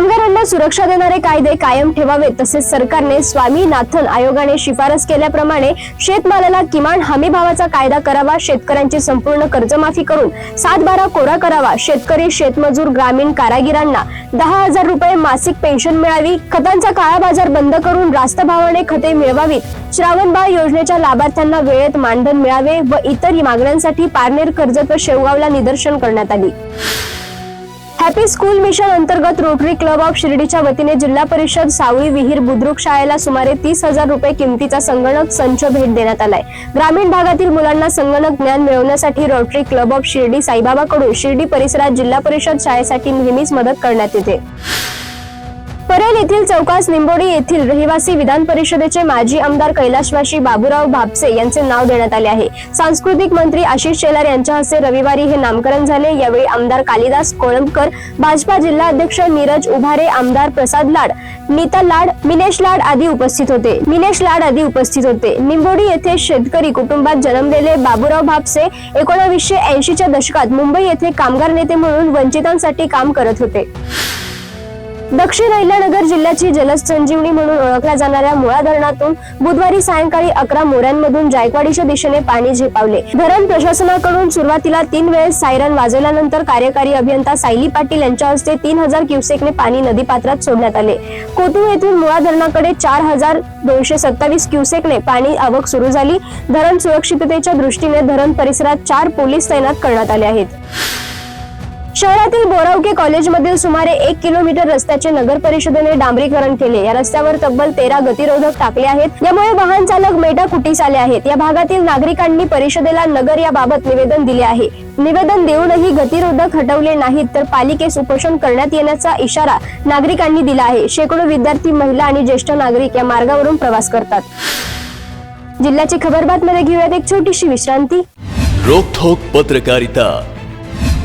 कामगारांना सुरक्षा देणारे कायदे कायम ठेवावे तसेच सरकारने स्वामीनाथन आयोगाने शिफारस केल्याप्रमाणे शेतमालाला किमान हमी भावाचा कायदा करावा शेतकऱ्यांची संपूर्ण कर्जमाफी करून सात बारा कोरा करावा शेतकरी शेतमजूर ग्रामीण कारागिरांना दहा हजार रुपये मासिक पेन्शन मिळावी खतांचा काळा बाजार बंद करून रास्त भावाने खते मिळवावीत श्रावणबाळ योजनेच्या लाभार्थ्यांना वेळेत मानधन मिळावे व इतर मागण्यांसाठी पारनेर कर्जत व शेवगावला निदर्शन करण्यात आली. हॅपी स्कूल मिशन अंतर्गत रोटरी क्लब ऑफ शिर्डीच्या वतीने जिल्हा परिषद सावळी विहीर बुद्रुक शाळेला सुमारे तीस हजार रुपये किमतीचा संगणक संच भेट देण्यात आलाय. ग्रामीण भागातील मुलांना संगणक ज्ञान मिळवण्यासाठी रोटरी क्लब ऑफ शिर्डी साईबाबाकडून शिर्डी परिसरात जिल्हा परिषद शाळेसाठी नेहमीच मदत करण्यात येते. परेल येथील चौकास निंबोडी येथील रहिवासी विधान परिषदेचे माजी आमदार कैलाशवासी बाबूराव भापसे यांचे नाव देण्यात आले आहे. सांस्कृतिक मंत्री आशिष शेलार यांच्या हस्ते रविवारी हे नामकरण झाले. यावेळी आमदार कालिदास कोळंबकर भाजपा जिल्हाध्यक्ष नीरज उभारे आमदार प्रसाद लाड नीता लाड मिनेश लाड आदी उपस्थित होते. मिनेश लाड आदी उपस्थित होते. निंबोडी येथे शेतकरी कुटुंबात जन्मलेले बाबूराव भापसे एकोणावीसशे ऐंशीच्या दशकात मुंबई येथे कामगार नेते म्हणून वंचितांसाठी काम करत होते. दक्षिण अहिल्यानगर जिल्ह्याची जलसंजीवनी म्हणून ओळखल्या जाणाऱ्या मुळा धरणातून बुधवारी सायंकाळी अकरा मोऱ्यांमधून जायकवाडीच्या दिशेने पाणी झेपावले. धरण प्रशासनाकडून सुरुवातीला तीन वेळेस सायरन वाजवल्यानंतर कार्यकारी अभियंता सायली पाटील यांच्या हस्ते तीन हजार क्युसेकने पाणी नदीपात्रात सोडण्यात आले. कोतूळ येथून मुळा धरणाकडे चार हजार दोनशे सत्तावीस क्युसेकने पाणी आवक सुरू झाली. धरण सुरक्षिततेच्या दृष्टीने धरण परिसरात चार पोलीस तैनात करण्यात आले आहेत. शहरातील बोरावके कॉलेजमधील सुमारे एक किलोमीटर रस्त्याचे नगर परिषदेने डांबरीकरण केले. या रस्त्यावर तब्बल तेरा गतिरोधक टाकले आहेत. यामुळे वाहन चालक मेटा कुटीस आले आहेत. या भागातील नागरिकांनी परिषदेला नगर याबाबत निवेदन दिले आहे. निवेदन देऊनही गतिरोधक हटवले नाहीत तर पालिकेस उपोषण करण्यात येण्याचा इशारा नागरिकांनी दिला आहे. शेकडो विद्यार्थी महिला आणि ज्येष्ठ नागरिक या मार्गावरून प्रवास करतात. जिल्ह्याची खबरबातमध्ये घेऊयात एक छोटीशी विश्रांती. रोखोक पत्रकारिता.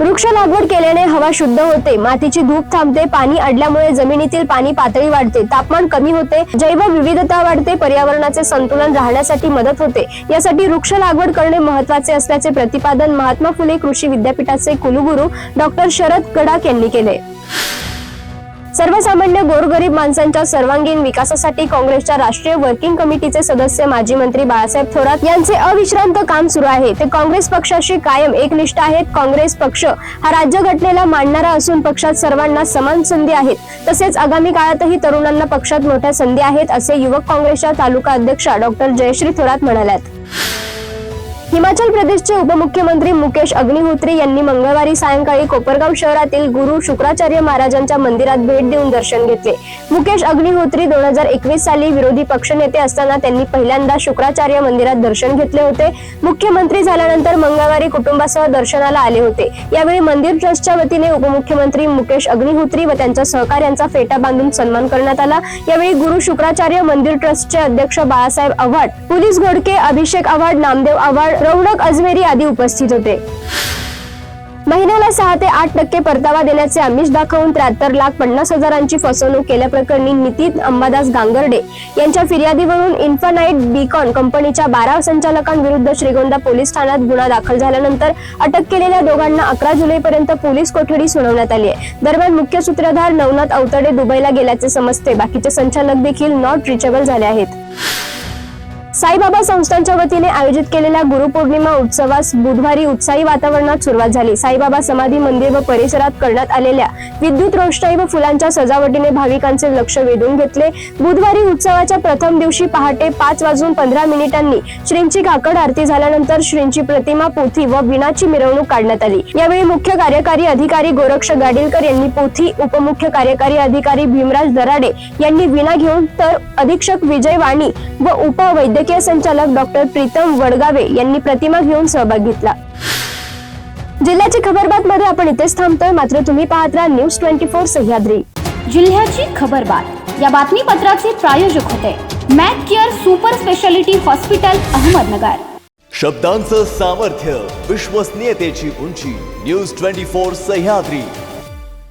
वृक्ष लागवड केल्याने हवा शुद्ध होते. मातीची धूप थांबते पाणी अडल्यामुळे जमिनीतील पाणी पातळी वाढते तापमान कमी होते जैव विविधता वाढते पर्यावरणाचे संतुलन राहण्यासाठी मदत होते. यासाठी वृक्ष लागवड करणे महत्त्वाचे असल्याचे प्रतिपादन महात्मा फुले कृषी विद्यापीठाचे कुलगुरू डॉक्टर शरद कडाक यांनी केले. सर्वसामान्य गोरगरीब माणसांच्या सर्वांगीण विकासासाठी काँग्रेसच्या राष्ट्रीय वर्किंग कमिटीचे सदस्य माजी मंत्री बाळासाहेब थोरात यांचे अविश्रांत काम सुरू आहे. ते काँग्रेस पक्षाशी कायम एकनिष्ठ आहेत. काँग्रेस पक्ष हा राज्यघटनेला मांडणारा असून पक्षात सर्वांना समान संधी आहेत. तसेच आगामी काळातही तरुणांना पक्षात मोठ्या संधी आहेत असे युवक काँग्रेसच्या तालुका अध्यक्षा डॉक्टर जयश्री थोरात म्हणाल्यात. हिमाचल प्रदेशचे उपमुख्यमंत्री मुकेश अग्निहोत्री यांनी मंगळवारी सायंकाळी कोपरगाव शहरातील गुरु शुक्राचार्य महाराजांच्या मंदिरात भेट देऊन दर्शन घेतले. मुकेश अग्निहोत्री दोन हजार एकवीस साली विरोधी पक्षनेते असताना त्यांनी पहिल्यांदा शुक्राचार्य मंदिरात दर्शन घेतले होते. मुख्यमंत्री झाल्यानंतर मंगळवारी कुटुंबासह दर्शनाला आले होते. यावेळी मंदिर ट्रस्टच्या वतीने उपमुख्यमंत्री मुकेश अग्निहोत्री व त्यांच्या सहकार्यांचा फेटा बांधून सन्मान करण्यात आला. यावेळी गुरु शुक्राचार्य मंदिर ट्रस्टचे अध्यक्ष बाळासाहेब आव्हाड पोलीस घोडके अभिषेक आव्हाड नामदेव आव्हाड रौनक अजमेरी आदी उपस्थित होते. महिन्याला सहा ते आठ टक्के परतावा देण्याचे आमिष दाखवून त्र्याहत्तर लाख पन्नास हजारांची फसवणूक केल्याप्रकरणी नितीन अंबादास गांगर्डे यांच्या फिर्यादीवरून इन्फानाईट बीकॉन कंपनीच्या बारा संचालकांविरुद्ध श्रीगोंदा पोलीस ठाण्यात गुन्हा दाखल झाल्यानंतर अटक केलेल्या दोघांना अकरा जुलैपर्यंत पोलीस कोठडी सुनावण्यात आली आहे. दरम्यान मुख्य सूत्रधार नवनाथ अवतडे दुबईला गेल्याचे समजते. बाकीचे संचालक देखील नॉट रिचेबल झाले आहेत. साईबाबा संस्थांच्या वतीने आयोजित केलेल्या गुरुपौर्णिमा उत्सवास बुधवारी उत्साही वातावरणात सुरुवात झाली. साईबाबा समाधी मंदिर व परिसरात करण्यात आलेल्या विद्युत रोषणाई व फुलांच्या सजावटीने भाविकांचे लक्ष वेधून घेतले. बुधवारी उत्सवाच्या प्रथम दिवशी पहाटे पाच वाजून पंधरा मिनिटांनी श्रींची काकड आरती झाल्यानंतर श्रींची प्रतिमा पोथी व विणाची मिरवणूक काढण्यात आली. यावेळी मुख्य कार्यकारी अधिकारी गोरक्ष गाडीलकर यांनी पोथी उपमुख्य कार्यकारी अधिकारी भीमराज दराडे यांनी विणा घेऊन तर अधीक्षक विजय वाणी व उपवैद्य वैद्यकीय संचालक डॉक्टर प्रीतम वडगावे यांनी प्रतिमा घेऊन सहभाग घेतला. जिल्ह्याची खबरबात मध्ये आपण इथेच थांबतोय. मात्र तुम्ही पाहत राहा न्यूज ट्वेंटी फोर सह्याद्री. जिल्ह्याची खबरबात. या बातमीपत्राचे प्रायोजक होते. Mac care super speciality hospital Ahmednagar. शब्दांचं सामर्थ्य विश्वसनीयतेची उंची न्यूज ट्वेंटी फोर सह्याद्री.